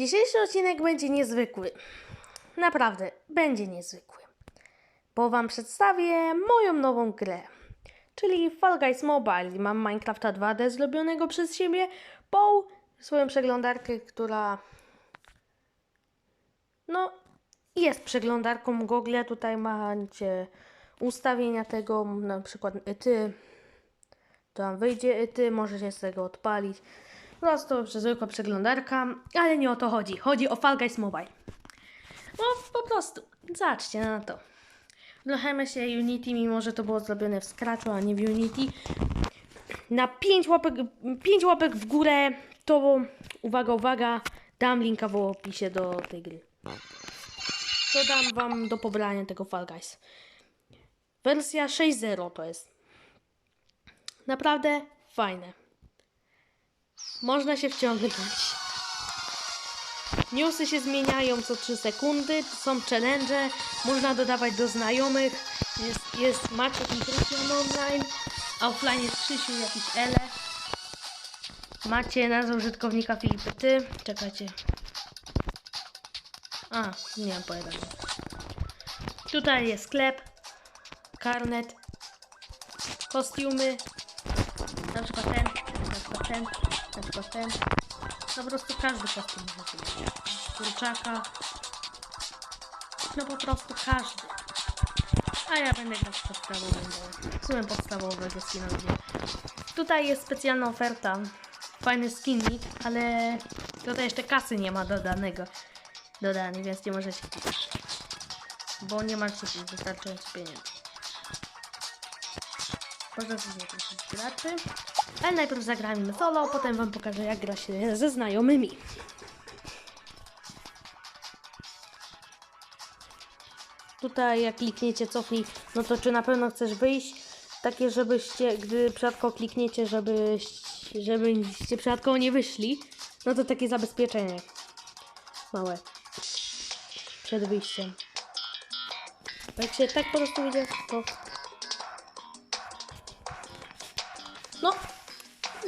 Dzisiejszy odcinek będzie niezwykły. Naprawdę, będzie niezwykły. Bo Wam przedstawię moją nową grę. Czyli Fall Guys Mobile. Mam Minecrafta 2D zrobionego przez siebie. Po swoją przeglądarkę, która... No, jest przeglądarką Google. Tutaj macie ustawienia tego, na przykład ty. Tam wyjdzie ty, możecie z tego odpalić. Po prostu zwykła przeglądarka, ale nie o to chodzi. Chodzi o Fall Guys Mobile. No po prostu, zobaczcie na to. Trochę się Unity, mimo że to było zrobione w Scratchu, a nie w Unity. Na 5 łapek, 5 łapek w górę, to uwaga, uwaga, dam linka w opisie do tej gry. To dam wam do pobrania tego Fall Guys. Wersja 6.0 to jest. Naprawdę fajne. Można się wciągnąć. Newsy się zmieniają co 3 sekundy, są challenge, można dodawać do znajomych, jest, jest Maciek i Krystian online, a offline jest Krzysiu jakiś Ele. Macie nazwę użytkownika Filipy Ty, czekajcie. A, nie mam powiadania. Tutaj jest sklep, karnet, kostiumy, na przykład ten, na przykład ten, ten. No po prostu każdy kostium może mieć. Kurczaka. No po prostu każdy. A ja będę grać podstawowym, bo w sumie podstawowego skina lubię. Tutaj jest specjalna oferta. Fajny skinnik, ale tutaj jeszcze kasy nie ma dodanego. Dodany, więc nie możecie kupić. Bo nie macie wystarczająco pieniędzy. Można sobie jakichś graczy. Ale najpierw zagrajmy solo, potem wam pokażę jak gra się ze znajomymi. Tutaj jak klikniecie cofnij, no to czy na pewno chcesz wyjść? Takie, żebyście, gdy przypadkowo klikniecie, żebyś, żebyście przypadkowo nie wyszli, no to takie zabezpieczenie małe przed wyjściem. Jak się tak po prostu idzie, to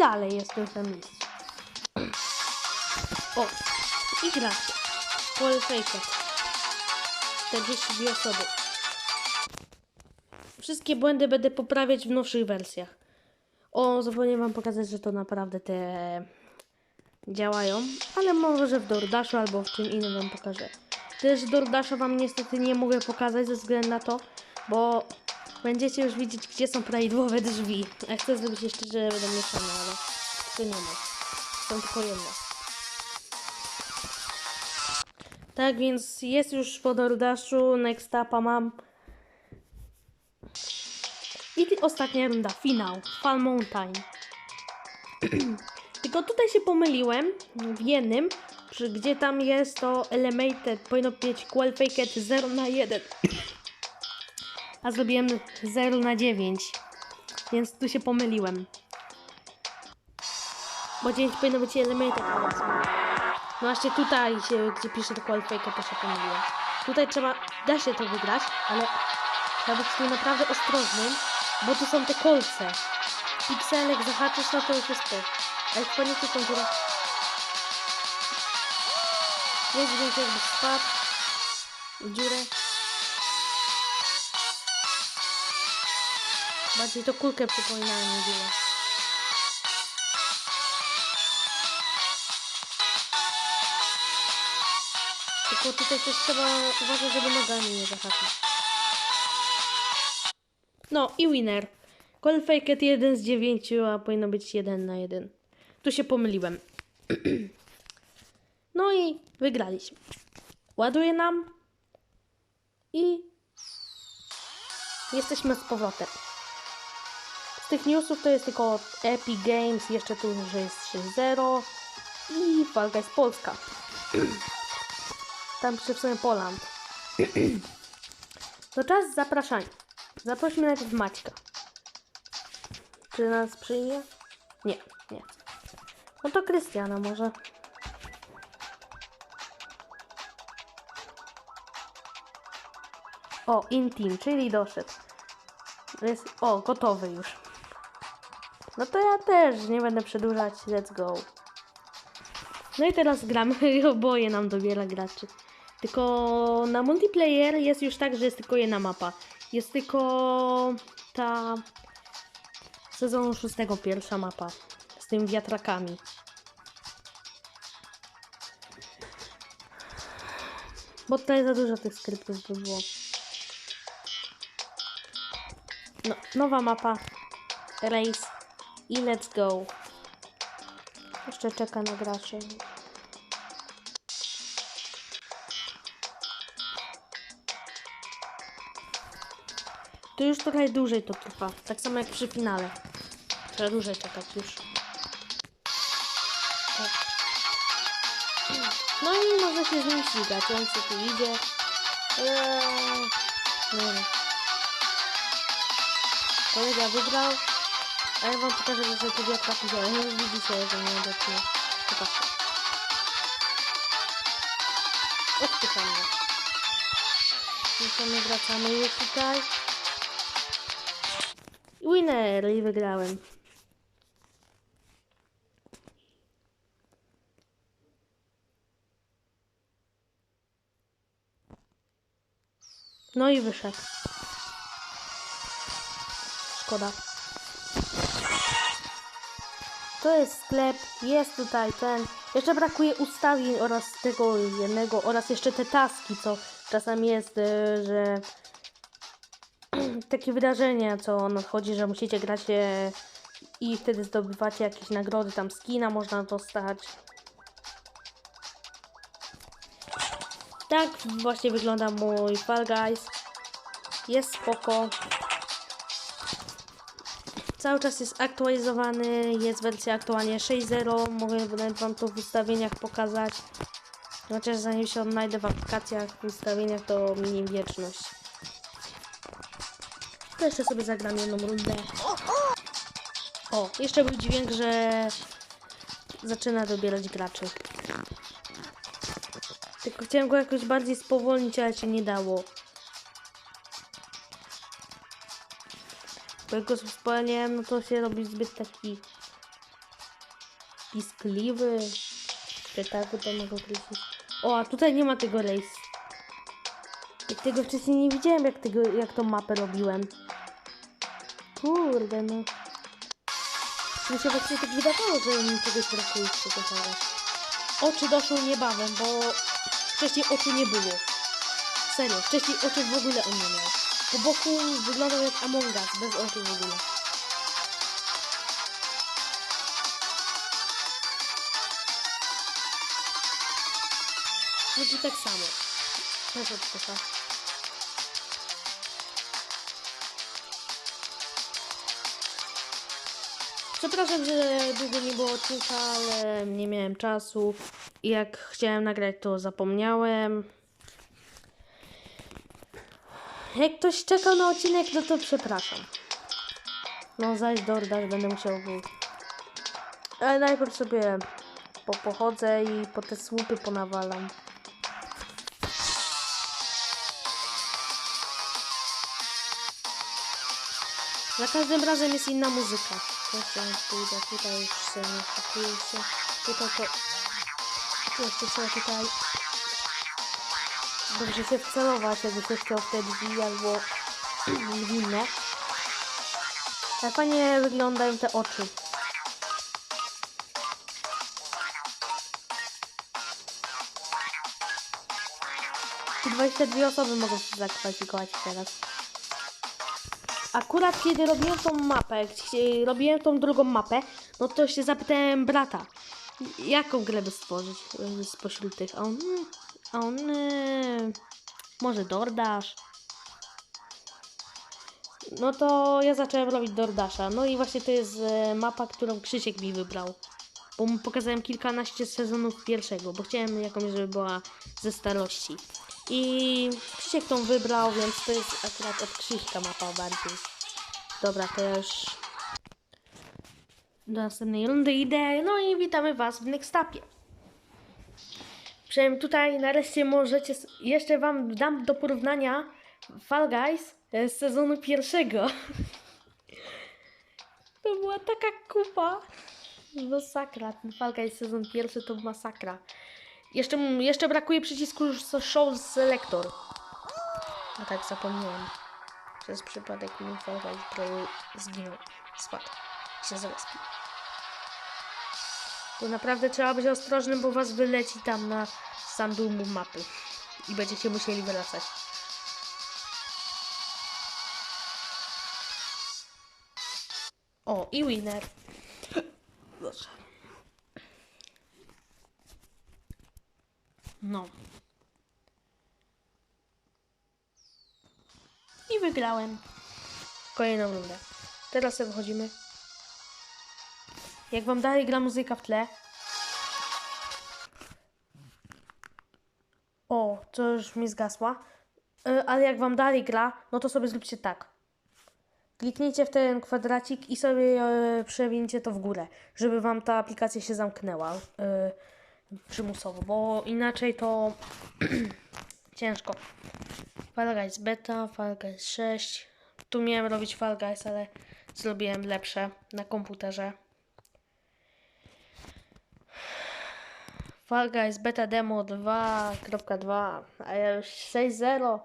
dalej jestem miejscu. O, i gracie. Wall Faker. 42 osoby. Wszystkie błędy będę poprawiać w nowszych wersjach. O, zapomniałem wam pokazać, że to naprawdę te działają, ale może w DoorDashu albo w czym innym wam pokażę. Też DoorDasha wam niestety nie mogę pokazać ze względu na to, bo będziecie już widzieć, gdzie są prawidłowe drzwi. Ja chcę zrobić jeszcze, że będą mieszane, ale nie ma. Są tylko jedne. Tak więc jest już po DoorDashu, Next Upa mam. I ostatnia runda, finał, Fall Mountain. Tylko tutaj się pomyliłem w jednym, gdzie tam jest to Elemented, powinno być Qualified 0 na 1. A zrobiłem 0 na 9. Więc tu się pomyliłem. Bo 9 powinno być Elemented. ale co? No właśnie tutaj się, gdzie pisze to Qualified, to się pomyliłem. Tutaj trzeba, da się to wygrać, ale trzeba być tu naprawdę ostrożnym, bo tu są te kolce. Pikselek zahaczysz, no to już jest po. A jak poniecie tą górę... Jest więc jakby spadł w dziurę. Bardziej to kulkę przypominają mi dziurę. Tylko tutaj też trzeba uważać, żeby nogami nie zahaczyć. No i winner. Qualified 1 z 9, a powinno być 1 na 1. Tu się pomyliłem. No i wygraliśmy. Ładuje nam. I jesteśmy z powrotem. Z tych newsów to jest tylko Epic Games, jeszcze tu że jest 3.0 i Fall Guys Polska. Tam przy w sumie Poland. To czas zapraszania. Zaprośmy najpierw Maćka. Czy nas przyjmie? Nie, nie. No to Krystiana może. O, Intim, czyli doszedł. Jest, o, gotowy już. No to ja też nie będę przedłużać. Let's go. No i teraz gramy, oboje nam dobiera graczy. Tylko na multiplayer jest już tak, że jest tylko jedna mapa. Jest tylko ta sezonu szóstego pierwsza mapa z tymi wiatrakami. Bo tutaj za dużo tych skryptów by było. No, nowa mapa. Race. I let's go. Jeszcze czeka na graczy. Tu już trochę dłużej to trwa. Tak samo jak przy finale. Trzeba dłużej czekać już. Tak. No i może się z nim ścigać. On co tu idzie. Eee, nie wiem. Kolega wygrał. A ja wam pokażę, że to wiatrak działa. Nie widzicie, że nie dotknie. Zobaczcie. Odpychamy. No to my wracamy już tutaj. Winner i wygrałem. No i wyszedł. Szkoda. To jest sklep, jest tutaj ten. Jeszcze brakuje ustawień oraz tego jednego, oraz jeszcze te taski, co czasami jest, e, że takie wydarzenia, co nadchodzi, że musicie grać e, i wtedy zdobywacie jakieś nagrody, tam skina można dostać. Tak właśnie wygląda mój Fall Guys. Jest spoko. Cały czas jest aktualizowany, jest wersja aktualnie 6.0, mogę nawet wam to w ustawieniach pokazać. Chociaż zanim się odnajdę w aplikacjach, w ustawieniach to minie wieczność. To jeszcze sobie zagram jedną rundę. O, jeszcze był dźwięk, że zaczyna dobierać graczy. Tylko chciałem go jakoś bardziej spowolnić, ale się nie dało. Bo jak go spowalniałem, no to się robi zbyt taki piskliwy. Czy tak to mogę określić. O, a tutaj nie ma tego race. Jak tego wcześniej nie widziałem, jak, tego, jak tą mapę robiłem. Kurde, no. Mi się właśnie tak wydawało, że mi czegoś brakuje z tego zaraz. Oczy doszły niebawem, bo wcześniej oczu nie było. Serio, wcześniej oczu w ogóle on nie miał. Po boku wyglądał jak Among Us, bez oczu w ogóle. Tu tak samo. Też odpycha. Przepraszam, że długo nie było odcinka, ale nie miałem czasu. I jak chciałem nagrać, to zapomniałem. Jak ktoś czekał na odcinek, no to przepraszam. No, zaś do Ordasz będę musiał wyjść. Ale najpierw sobie po pochodzę i po te słupy ponawalam. Za każdym razem jest inna muzyka. Jeszcze pójdę tutaj, już sobie nie szykuję się. Tutaj to... Jeszcze trzeba tutaj... Dobrze się wcelować, jakby ktoś chciał w te drzwi albo w inne. Ale fajnie wyglądają te oczy. I 22 osoby mogą się zakwalifikować teraz. Akurat kiedy robiłem tą mapę, robiłem tą drugą mapę, no to się zapytałem brata, jaką grę by stworzyć y, spośród tych. A on, "Mm, a on y, może Dordash. No to ja zacząłem robić Dordasha. No i właśnie to jest e, mapa, którą Krzysiek mi wybrał. Bo mu pokazałem kilkanaście sezonów pierwszego, bo chciałem jakąś, żeby była ze starości. I Krzysiek tą wybrał, więc to jest akurat od Krzyśka mapa bardziej. Dobra, to już do następnej rundy idę. No i witamy Was w Nextapie. Przynajmniej tutaj nareszcie możecie, jeszcze Wam dam do porównania Fall Guys e, z sezonu pierwszego. To była taka kupa. Masakra. Ten Fall Guys sezon pierwszy to masakra. Jeszcze, jeszcze brakuje przycisku Show Selector. A tak zapomniałem. Przez przypadek mi Fall Guys prawie zginął. Spadł. Się zrespił. Naprawdę trzeba być ostrożnym, bo was wyleci tam na sam dół mapy. I będziecie musieli wracać. O, i winner. Proszę. No. I wygrałem. Kolejną rundę. Teraz sobie wychodzimy. Jak wam dalej gra muzyka w tle. O, to już mi zgasła. Y, Ale jak wam dalej gra, no to sobie zróbcie tak. Kliknijcie w ten kwadracik i sobie e, przewincie to w górę, żeby wam ta aplikacja się zamknęła e, przymusowo, bo inaczej to ciężko. Fall Guys Beta, Fall Guys 6. Tu miałem robić Fall Guys, ale zrobiłem lepsze na komputerze. Fall Guys Beta Demo 2.2, a ja już 6.0.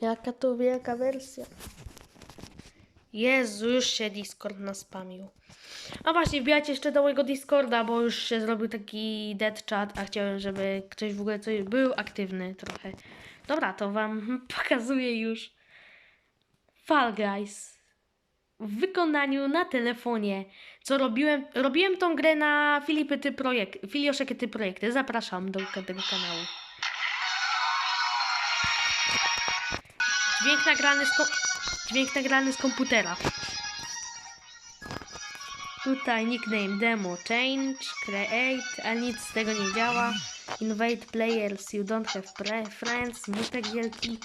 Jaka to wielka wersja. Jezu, już się Discord naspamił. A właśnie, wbijajcie jeszcze do mojego Discorda, bo już się zrobił taki dead chat, a chciałem, żeby ktoś w ogóle coś był aktywny trochę. Dobra, to wam pokazuję już Fall Guys w wykonaniu na telefonie. Co robiłem? Robiłem tą grę na Filipy Ty Projekt, Filioszek Ty Projekty. Zapraszam do tego kanału. Dźwięk nagrany z, dźwięk nagrany z komputera. Tutaj nickname demo change, create, a nic z tego nie działa. Invade players, you don't have pre- friends, smutek wielki.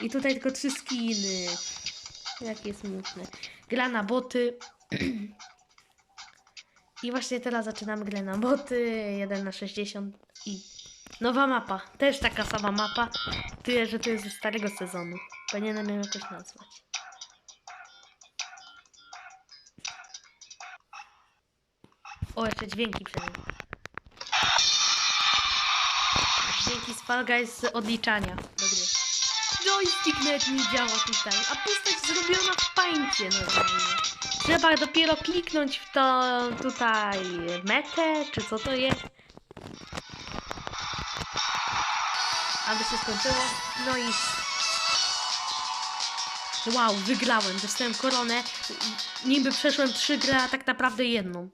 I tutaj tylko trzy skiny. Jakie smutne. Gra na boty. I właśnie teraz zaczynamy grę na boty. 1 na 60 i nowa mapa. Też taka sama mapa. Tyle, że to jest ze starego sezonu. Powinienem ją jakoś nazwać. O, jeszcze dźwięki przynajmniej. Dźwięki z Fall Guys z odliczania do gry. Joystick nawet nie działa tutaj, a postać zrobiona w pańcie normalnie. Trzeba dopiero kliknąć w to tutaj metę, czy co to jest. Aby się skończyło. No i... Wow, wygrałem, dostałem koronę. Niby przeszłem trzy gry, a tak naprawdę jedną.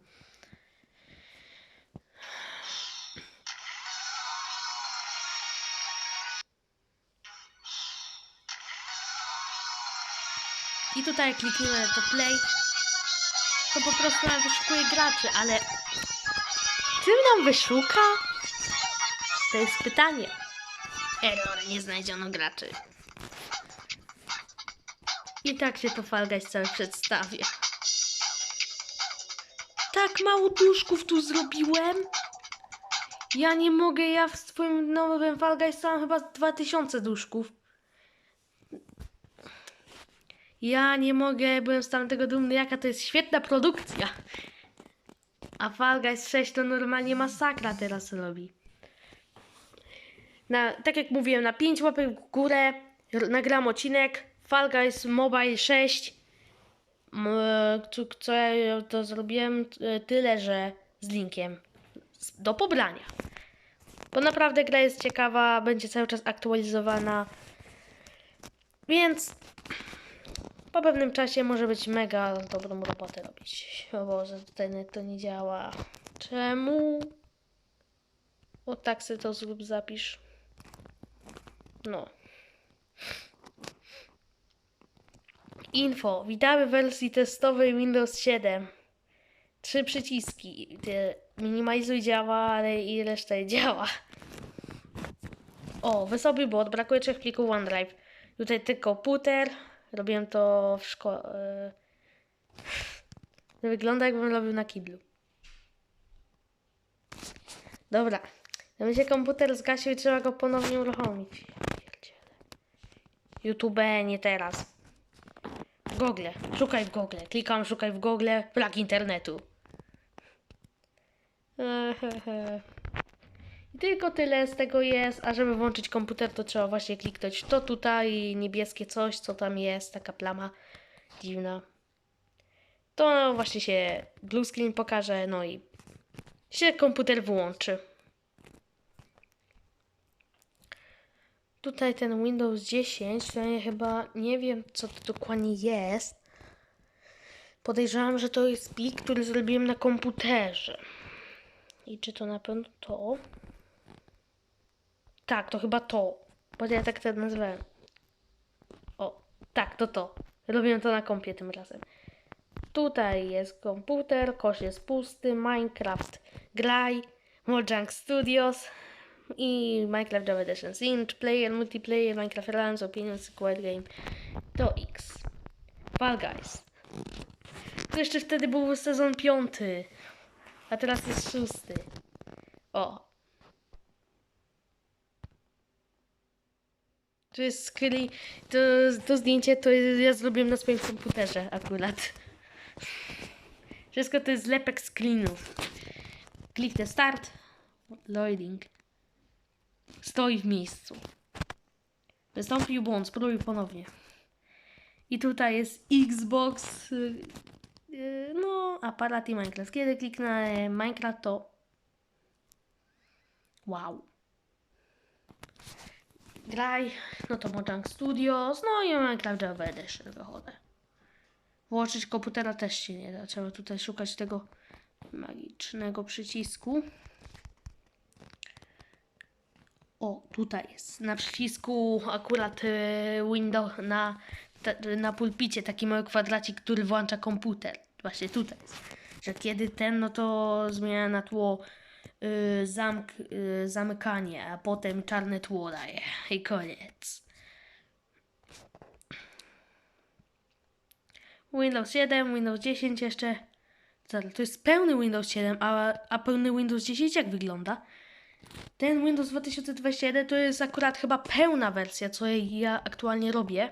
I tutaj klikniemy to play, to po prostu nam wyszukuje graczy, ale czym nam wyszuka? To jest pytanie. Error, nie znaleziono graczy. I tak się to Fall Guys całe przedstawia. Tak mało duszków tu zrobiłem. Ja nie mogę, ja w swoim nowym Fall Guys mam chyba 2000 duszków. Ja nie mogę, byłem z tamtego dumny, jaka to jest świetna produkcja. A Fall Guys 6 to normalnie masakra teraz robi. Na, tak jak mówiłem, na 5 łapek w górę nagram odcinek Fall Guys Mobile 6. M, co, ja to zrobiłem? Tyle, że z linkiem do pobrania. Bo naprawdę gra jest ciekawa, będzie cały czas aktualizowana. Więc po pewnym czasie może być mega dobrą robotę robić. O Boże, tutaj to nie działa. Czemu? O tak sobie to zrób, zapisz. No. Info. Witamy w wersji testowej Windows 7. Trzy przyciski. Minimalizuj działa, ale i reszta działa. O, wysoby bot. Brakuje trzech plików OneDrive. Tutaj tylko komputer. Robiłem to w szkole. Wygląda jakbym robił na kiblu. Dobra. No mi się komputer zgasił i trzeba go ponownie uruchomić. YouTube nie teraz. Google. Szukaj w Google. Klikam szukaj w Google. Brak internetu. Ehehe. I tylko tyle z tego jest, a żeby włączyć komputer, to trzeba właśnie kliknąć w to tutaj, niebieskie coś, co tam jest, taka plama dziwna. To właśnie się blue screen pokaże, no i się komputer włączy. Tutaj ten Windows 10, to ja chyba nie wiem, co to dokładnie jest. Podejrzewam, że to jest plik, który zrobiłem na komputerze. I czy to na pewno to? Tak, to chyba to. Bo ja tak to nazwałem. O, tak, to to. Robiłem to na kompie tym razem. Tutaj jest komputer, kosz jest pusty, Minecraft Graj, Mojang Studios i Minecraft Java Edition Cinch, Player, Multiplayer, Minecraft Runs, Opinions, Quiet Game, to X. Fall Guys. To jeszcze wtedy był sezon piąty, a teraz jest szósty. O. To jest screen, to, to zdjęcie to ja zrobiłem na swoim komputerze akurat. Wszystko to jest lepek screenów. Kliknę start. Loading. Stoi w miejscu. Wystąpił błąd, spróbuj ponownie. I tutaj jest Xbox. y, y, No, aparat i Minecraft. Kiedy kliknę Minecraft, to. Wow. Graj, no to Mojang Studios, no i Minecraft Java Edition wychodzę. Włączyć komputera też się nie da. Trzeba tutaj szukać tego magicznego przycisku. O, tutaj jest. Na przycisku akurat e, Windows na, na pulpicie taki mały kwadracik, który włącza komputer. Właśnie tutaj jest. Że kiedy ten, no to zmienia na tło y, zamk, y, zamykanie, a potem czarne tło daje. I koniec. Windows 7, Windows 10 jeszcze. Zaraz, to jest pełny Windows 7, a, a pełny Windows 10 jak wygląda? Ten Windows 2021 to jest akurat chyba pełna wersja, co ja aktualnie robię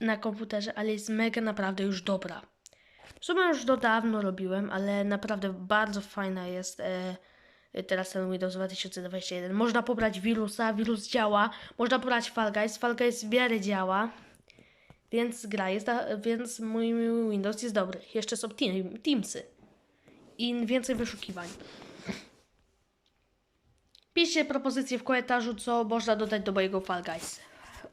na komputerze, ale jest mega naprawdę już dobra. W sumie już do dawno robiłem, ale naprawdę bardzo fajna jest e, teraz ten Windows 2021. Można pobrać wirusa, wirus działa. Można pobrać Fall Guys, Fall Guys w miarę działa. Więc gra jest, więc mój Windows jest dobry. Jeszcze są team, Teamsy. I więcej wyszukiwań. Piszcie propozycje w komentarzu, co można dodać do mojego Fall Guys.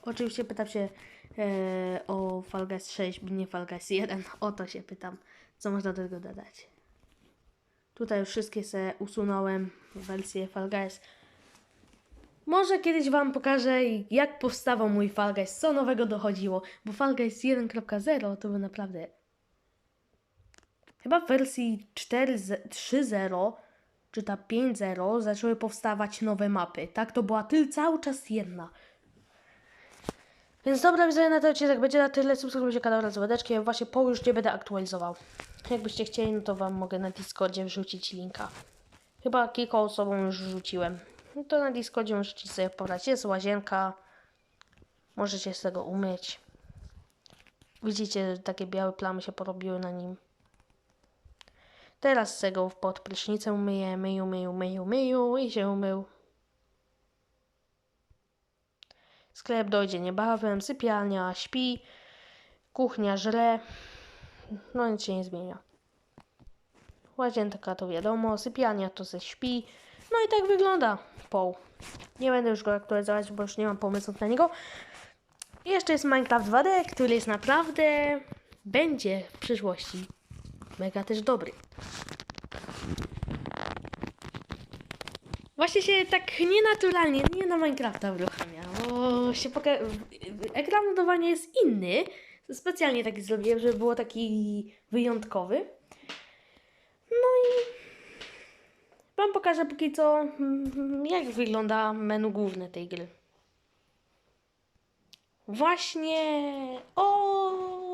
Oczywiście pytam się e, o Fall Guys 6, nie Fall Guys 1. O to się pytam, co można do tego dodać. Tutaj już wszystkie se usunąłem wersję Fall Guys. Może kiedyś Wam pokażę, jak powstawał mój Fall Guys, co nowego dochodziło, bo Fall Guys 1.0 to był naprawdę... Chyba w wersji 4.3.0 czy ta 5.0 zaczęły powstawać nowe mapy. Tak, to była tylko cały czas jedna. Więc dobra, widzę na ten odcinek będzie na tyle. Subskrybujcie kanał z Ja właśnie po już nie będę aktualizował. Jakbyście chcieli, no to Wam mogę na Discordzie wrzucić linka. Chyba kilka osobom już wrzuciłem. No to na Discordzie możecie sobie pobrać. Jest łazienka. Możecie z tego umyć. Widzicie, takie białe plamy się porobiły na nim. Teraz z tego pod prysznicem myję, myju, myju, myju, myju i się umył. Sklep dojdzie niebawem, sypialnia śpi, kuchnia żre. No nic się nie zmienia. Łazienka to wiadomo, sypialnia to ze śpi. No i tak wygląda poł. Nie będę już go aktualizować, bo już nie mam pomysłów na niego. I jeszcze jest Minecraft 2D, który jest naprawdę, będzie w przyszłości mega też dobry. Właśnie się tak nienaturalnie, nie na Minecrafta uruchamia, bo się poka- ekran ładowania jest inny. Specjalnie taki zrobiłem, żeby było taki wyjątkowy. No i Wam pokażę póki co, mm, jak wygląda menu główne tej gry. Właśnie, o.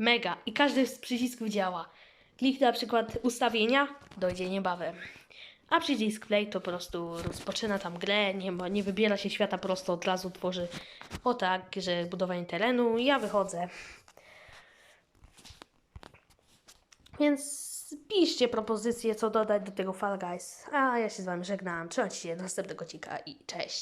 Mega. I każdy z przycisków działa. Kliknę na przykład ustawienia, dojdzie niebawem. A przycisk play to po prostu rozpoczyna tam grę, nie, ma, nie wybiera się świata prosto, od razu tworzy o tak, że budowanie terenu. Ja wychodzę. Więc piszcie propozycje, co dodać do tego Fall Guys. A ja się z Wami żegnam. Trzymajcie się, do następnego cika i cześć.